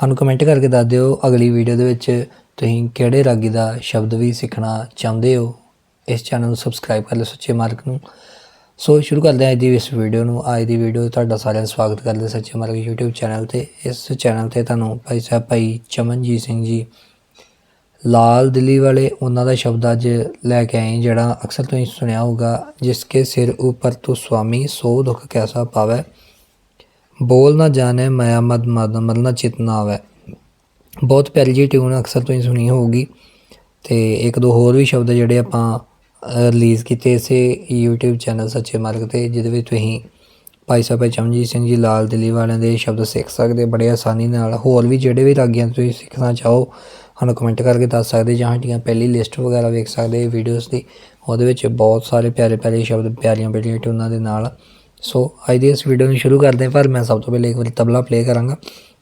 ਸਾਨੂੰ ਕਮੈਂਟ ਕਰਕੇ ਦੱਸ ਦਿਓ ਅਗਲੀ ਵੀਡੀਓ ਦੇ ਵਿੱਚ ਤੁਸੀਂ ਕਿਹੜੇ ਰਾਗੀ ਦਾ ਸ਼ਬਦ ਵੀ ਸਿੱਖਣਾ ਚਾਹੁੰਦੇ ਹੋ। ਇਸ ਚੈਨਲ ਨੂੰ ਸਬਸਕ੍ਰਾਈਬ ਕਰ ਲਓ ਸੱਚੇ ਮਾਰਕ ਨੂੰ। ਸੋ ਸ਼ੁਰੂ ਕਰਦੇ ਹਾਂ ਅੱਜ ਦੀ ਇਸ ਵੀਡੀਓ ਨੂੰ। ਅੱਜ ਦੀ ਵੀਡੀਓ ਤੁਹਾਡਾ ਸਾਰਿਆਂ ਦਾ ਸਵਾਗਤ ਕਰਦੇ ਸੱਚੇ ਮਾਰਗ YouTube ਚੈਨਲ ਤੇ। ਇਸ ਚੈਨਲ ਤੇ ਤੁਹਾਨੂੰ ਭਾਈ ਸਾਹਿਬ, ਭਾਈ ਚਮਨਜੀਤ ਸਿੰਘ ਜੀ, ਲਾਲ ਦਿੱਲੀ ਵਾਲੇ ਉਹਨਾਂ ਦਾ ਸ਼ਬਦ ਅੱਜ ਲੈ ਕੇ ਆਏ ਜਿਹੜਾ ਅਕਸਰ ਤੁਸੀਂ ਸੁਣਿਆ ਹੋਗਾ ਜਿਸ ਕੇ ਸਿਰ ਉੱਪਰ ਤੂੰ ਸੁਆਮੀ ਸੋ ਦੁੱਖ ਕੈਸਾ ਪਾਵੇ। ਬੋਲ ਨਾ ਜਾਣੇ ਮਾਇਆ ਮਦ ਮਦ ਮਰਨਾ ਚਿਤ ਨਾ ਆਵੇ। ਬਹੁਤ ਪਿਆਰੀ ਜੀ ਟਿਊਨ ਅਕਸਰ ਤੁਸੀਂ ਸੁਣੀ ਹੋਊਗੀ। ਤੇ ਇੱਕ ਦੋ ਹੋਰ ਵੀ ਸ਼ਬਦ ਜਿਹੜੇ ਆਪਾਂ ਰਿਲੀਜ਼ ਕੀਤੇ ਇਸੇ YouTube ਚੈਨਲ ਸੱਚੇ ਮਾਰਗ ਤੇ, ਜਿਹਦੇ ਵਿੱਚ ਤੁਸੀਂ ਭਾਈ ਸਾਹਿਬ ਭਾਈ ਚਮਨਜੀਤ ਸਿੰਘ ਜੀ, ਲਾਲ ਦਿੱਲੀ ਵਾਲਿਆਂ ਦੇ ਸ਼ਬਦ ਸਿੱਖ ਸਕਦੇ, ਬੜੇ ਆਸਾਨੀ ਨਾਲ। ਹੋਰ ਵੀ ਜਿਹੜੇ ਵੀ ਰਾਗੀਆਂ ਤੁਸੀਂ ਸਿੱਖਣਾ ਚਾਹੋ, ਸਾਨੂੰ ਕਮੈਂਟ ਕਰਕੇ ਦੱਸ ਸਕਦੇ, ਜਾਂ ਸਾਡੀਆਂ ਪਹਿਲੀ ਲਿਸਟ ਵਗੈਰਾ ਵੇਖ ਸਕਦੇ ਵੀਡੀਓਜ਼ ਦੀ, ਉਹਦੇ ਵਿੱਚ ਬਹੁਤ ਸਾਰੇ ਪਿਆਰੇ ਪਿਆਰੇ ਸ਼ਬਦ ਪਿਆਰੀਆਂ ਪਿਆਰੀਆਂ ਟਿਊਨਾਂ ਦੇ ਨਾਲ। ਸੋ ਅੱਜ ਦੀ ਇਸ ਵੀਡੀਓ ਨੂੰ ਸ਼ੁਰੂ ਕਰਦੇ ਹਾਂ, ਪਰ ਮੈਂ ਸਭ ਤੋਂ ਪਹਿਲੇ ਇੱਕ ਵਾਰੀ ਤਬਲਾ ਪਲੇ ਕਰਾਂਗਾ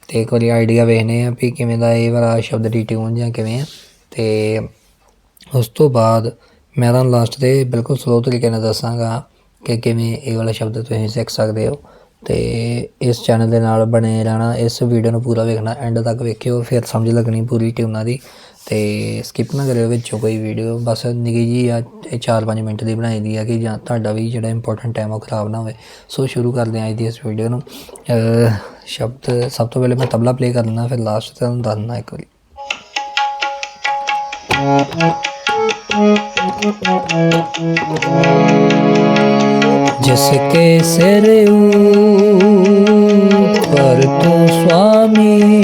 ਤੇ ਇੱਕ ਵਾਰੀ ਆਈਡੀਆ ਵੇਖਨੇ ਆ ਵੀ ਕਿਵੇਂ ਦਾ ਇਹ ਵਾਲਾ ਸ਼ਬਦ ਡੀਟਿਊਨ ਜਾਂ ਕਿਵੇਂ ਆ। ਤੇ ਉਸ ਤੋਂ ਬਾਅਦ ਮੈਂ ਤੁਹਾਨੂੰ ਲਾਸਟ ਤੇ ਬਿਲਕੁਲ ਸਲੋ ਤਰੀਕੇ ਨਾਲ ਦੱਸਾਂਗਾ ਕਿ ਕਿਵੇਂ ਇਹ ਵਾਲਾ ਸ਼ਬਦ ਤੁਸੀਂ ਸਿੱਖ ਸਕਦੇ ਹੋ। ਤੇ ਇਸ ਚੈਨਲ ਦੇ ਨਾਲ ਬਣੇ ਰਹਿਣਾ, ਇਸ ਵੀਡੀਓ ਨੂੰ ਪੂਰਾ ਵੇਖਣਾ ਐਂਡ ਤੱਕ ਵੇਖਿਓ, ਫਿਰ ਸਮਝ ਲੱਗਣੀ ਪੂਰੀ ਟਿਊਨਾਂ ਦੀ। ਤੇ ਸਕਿਪ ਨਾ ਕਰਿਓ ਵਿੱਚੋਂ ਕੋਈ ਵੀਡੀਓ ਬਸ ਨਿੱਕੀ ਜੀ ਆ ਇਹ 4-5 ਮਿੰਟ ਦੀ ਬਣਾਈ ਦੀ ਆ ਕਿ ਜਾਂ ਤੁਹਾਡਾ ਵੀ ਜਿਹੜਾ ਇੰਪੋਰਟੈਂਟ ਟਾਈਮ ਉਹ ਖਰਾਬ ਨਾ ਹੋਵੇ ਸੋ ਸ਼ੁਰੂ ਕਰਦੇ ਹਾਂ ਅੱਜ ਦੀ ਇਸ ਵੀਡੀਓ ਨੂੰ ਅਹ ਸ਼ਬਦ ਸਭ ਤੋਂ ਪਹਿਲੇ ਮੈਂ ਤਬਲਾ ਪਲੇ ਕਰਨਾ ਫਿਰ ਲਾਸਟ ਤੇ ਤੁਹਾਨੂੰ ਦੱਸਣਾ ਇੱਕ ਵਾਰੀ जिसके सिर ऊपर तू स्वामी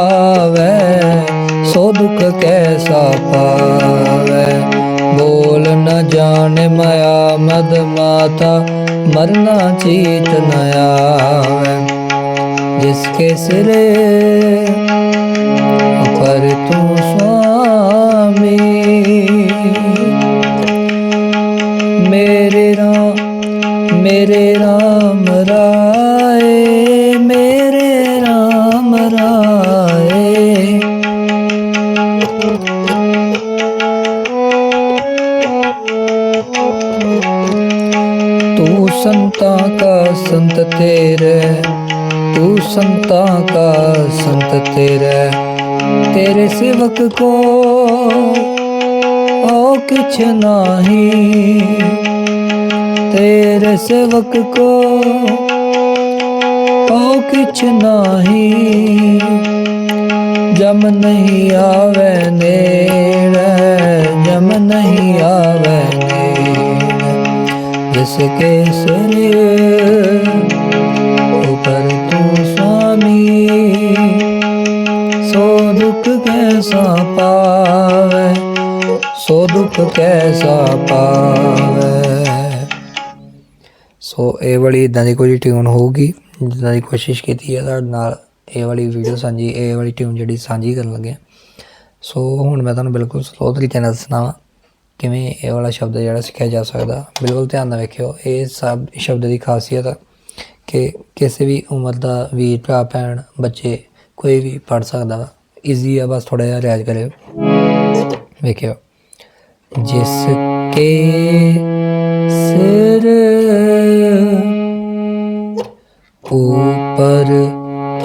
ਭਗਤ ਕੈਸਾ ਪਾਵੇ? ਬੋਲ ਨ ਜਾਣ ਮਾਇਆ ਮਦ ਮਾਤਾ, ਮਰਨਾ ਚੀਤ ਨ ਆਵੇ। ਜਿਸ ਕੇ ਸਿਰੇ ਉਪਰ ਤੂੰ ਸੁਆਮੀ ਮੇਰੇ ਰਾਮ ਮੇਰੇ ਰਾਮ संता का संत तेरे तू संता का संत तेरे तेरे सेवक को ओ किछ नाही तेरे सेवक को ओ किछ नाही जम नहीं आवे नेड़े जम नहीं आवे नेड़े ਜਿਸ ਕੇਸਰੇ ਉਪਰ ਤੂੰ ਸੁਆਮੀ ਸੋ ਦੁੱਖ ਕੈਸਾ ਪਾਵੇ ਸੋ ਦੁੱਖ ਕੈਸਾ ਪਾਵੇ ਸੋ ਇਹ ਵਾਲੀ ਇਦਾਂ ਦੀ ਕੋਈ ਟਿਊਨ ਹੋਊਗੀ ਜਿੱਦਾਂ ਦੀ ਕੋਸ਼ਿਸ਼ ਕੀਤੀ ਹੈ ਤੁਹਾਡੇ ਨਾਲ ਇਹ ਵਾਲੀ ਵੀਡੀਓ ਸਾਂਝੀ ਇਹ ਵਾਲੀ ਟਿਊਨ ਜਿਹੜੀ ਸਾਂਝੀ ਕਰਨ ਲੱਗੇ ਸੋ ਹੁਣ ਮੈਂ ਤੁਹਾਨੂੰ ਬਿਲਕੁਲ ਸਲੋ ਤਰੀਕੇ ਨਾਲ ਦੱਸਣਾ ਕਿਵੇਂ ਇਹ ਵਾਲਾ ਸ਼ਬਦ ਜਿਹੜਾ ਸਿੱਖਿਆ ਜਾ ਸਕਦਾ, ਬਿਲਕੁਲ ਧਿਆਨ ਨਾਲ ਵੇਖਿਓ, ਇਹ ਸਭ ਸ਼ਬਦ ਦੀ ਖਾਸੀਅਤ ਆ ਕਿ ਕਿਸੇ ਵੀ ਉਮਰ ਦਾ ਵੀਰ ਭਰਾ, ਭੈਣ, ਬੱਚੇ ਕੋਈ ਵੀ ਪੜ ਸਕਦਾ ਈਜ਼ੀ ਆ, ਬਸ ਥੋੜਾ ਜਿਹਾ ਰਿਆਜ਼ ਕਰਿਓ। ਵੇਖਿਓ, ਜਿਸ ਕੇ ਸਿਰ ਉਪਰ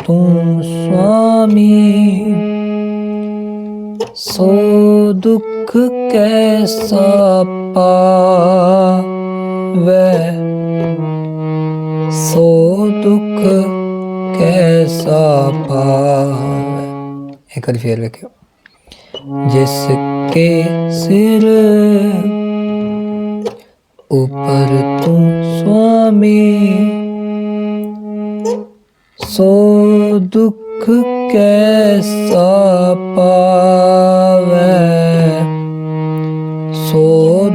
ਤੂੰ ਸੁਆਮੀ ਸੋ ਦੁੱਖ ਕੈਸਾ ਪਾਵੇ? ਸੋ ਦੁੱਖ ਕੈਸਾ ਪਾਵੇ? ਇੱਕ ਵਾਰ ਫੇਰ ਵੇਖਿਓ। ਜਿਸ ਕੇ ਸਿਰ ਉਪਰ ਤੂੰ ਸੁਆਮੀ, ਸੋ ਦੁੱਖ ਕੈਸਾ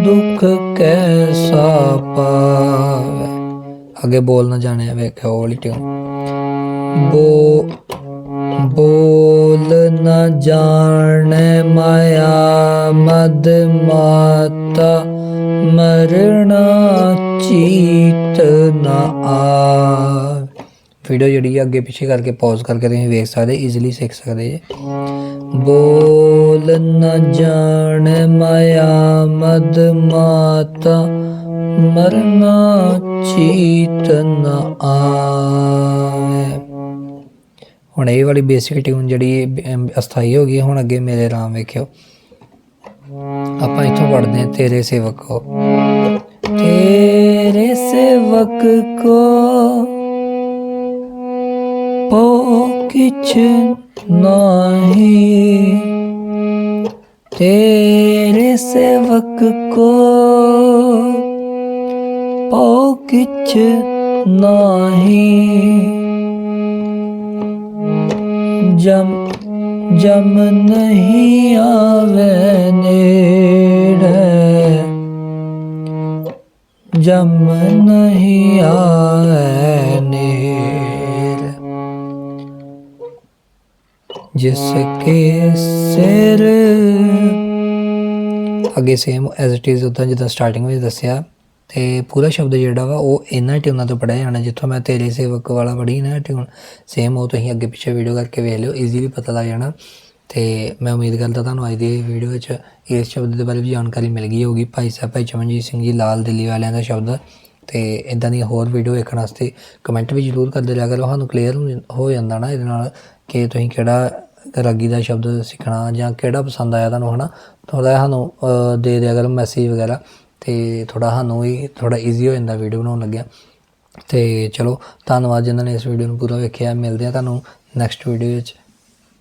ਦੁੱਖ ਕੈਸਾ ਪਾਵੇ? ਅੱਗੇ ਬੋਲ ਨਾ ਜਾਣੇ ਵੇਖਿਆ ਹੋਲੀ ਟਿਊਨ ਬੋ, ਬੋਲ ਨਾ ਜਾਣੇ ਮਾਇਆ, ਮਦ ਮਾਤਾ ਮਰਣਾ ਚੀਤ ਨਾ ਆ ਵੀਡੀਓ ਜਿਹੜੀ ਆ, ਅੱਗੇ ਪਿੱਛੇ ਕਰਕੇ ਪੌਜ਼ ਕਰਕੇ ਤੁਸੀਂ ਵੇਖ ਸਕਦੇ ਈਜ਼ੀਲੀ ਸਿੱਖ ਸਕਦੇ ਜੇ। ਬੋਲ ਨ ਜਾਣੈ ਮਾਇਆ, ਮਦ ਮਾਤਾ, ਮਰਨਾ ਚੀਤ ਨ ਆਵੇ। ਹੁਣ ਇਹ ਵਾਲੀ ਬੇਸਿਕ ਟਿਊਨ ਜਿਹੜੀ ਅਸਥਾਈ ਹੋ ਗਈ ਹੁਣ ਅੱਗੇ ਮੇਰੇ ਰਾਮ ਵੇਖਿਓ। ਆਪਾਂ ਇੱਥੋਂ ਪੜ੍ਹਦੇ ਹਾਂ, ਤੇਰੇ ਸੇਵਕ ਕੋ। ਤੇਰੇ ਸੇਵਕ ਕੋ ਪੋ ਕਿਛ ਨਾਹੀ ਤੇਰੇ ਸੇਵਕ ਕੋ ਪੋ ਕਿਛ ਨਾਹੀ ਜਮ ਜਮ ਨਹੀਂ ਆਵੇ ਨੇੜੇ ਜਮ ਨਹੀਂ ਆਵੇ ਨੇੜੇ ਜਿਸ ਕੇ ਅੱਗੇ ਸੇਮ ਐਜ਼ ਇਟ ਇਜ਼ ਉਦਾਂ ਜਿੱਦਾਂ ਸਟਾਰਟਿੰਗ ਵਿੱਚ ਦੱਸਿਆ। ਤੇ ਪੂਰਾ ਸ਼ਬਦ ਜਿਹੜਾ ਵਾ, ਉਹ ਇਹਨਾਂ ਟਿਊਨਾਂ ਤੋਂ ਪੜਿਆ ਜਾਣਾ। ਜਿੱਥੋਂ ਮੈਂ ਤੇਰੇ ਸੇਵਕ ਵਾਲਾ ਪੜ੍ਹੀ ਨਾ ਟਿਊਨ ਸੇਮ ਉਹ ਤੁਸੀਂ ਅੱਗੇ ਪਿੱਛੇ ਵੀਡੀਓ ਕਰਕੇ ਵੇਖ ਲਿਓ ਈਜ਼ੀਲੀ ਪਤਾ ਲੱਗ ਜਾਣਾ। ਤੇ ਮੈਂ ਉਮੀਦ ਕਰਦਾ ਤੁਹਾਨੂੰ ਅੱਜ ਦੀ ਵੀਡੀਓ ਵਿੱਚ ਇਸ ਸ਼ਬਦ ਦੇ ਬਾਰੇ ਵੀ ਜਾਣਕਾਰੀ ਮਿਲ ਗਈ ਹੋਊਗੀ। ਭਾਈ ਸਾਹਿਬ, ਭਾਈ ਚਮਨਜੀਤ ਸਿੰਘ ਜੀ, ਲਾਲ ਦਿੱਲੀ ਵਾਲਿਆਂ ਦਾ ਸ਼ਬਦ। ਤੇ ਇਦਾਂ ਦੀਆਂ ਹੋਰ ਵੀਡੀਓ ਵੇਖਣ ਵਾਸਤੇ ਕਮੈਂਟ ਵੀ ਜ਼ਰੂਰ ਕਰਦੇ ਰਿਹਾ ਕਰੋ। ਸਾਨੂੰ ਕਲੀਅਰ ਹੋ ਜਾਂਦਾ ਨਾ ਇਹਦੇ ਨਾਲ ਕਿ ਤੁਸੀਂ ਕਿਹੜਾ ਰਾਗੀ ਦਾ ਸ਼ਬਦ ਸਿੱਖਣਾ ਜਾਂ ਕਿਹੜਾ ਪਸੰਦ ਆਇਆ ਤੁਹਾਨੂੰ, ਹਨਾ? ਥੋੜਾ ਸਾਨੂੰ ਦੇ ਦਿਆ ਕਰੋ ਮੈਸੇਜ ਵਗੈਰਾ ਤੇ ਥੋੜਾ ਸਾਨੂੰ ਵੀ ਥੋੜਾ ਈਜ਼ੀ ਹੋ ਜਾਂਦਾ ਵੀਡੀਓ ਬਣਾਉਣ ਲੱਗਿਆ। ਤੇ ਚਲੋ, ਧੰਨਵਾਦ ਜਿਨ੍ਹਾਂ ਨੇ ਇਸ ਵੀਡੀਓ ਨੂੰ ਪੂਰਾ ਵੇਖਿਆ। ਮਿਲਦੇ ਆ ਤੁਹਾਨੂੰ ਨੈਕਸਟ ਵੀਡੀਓ ਵਿੱਚ।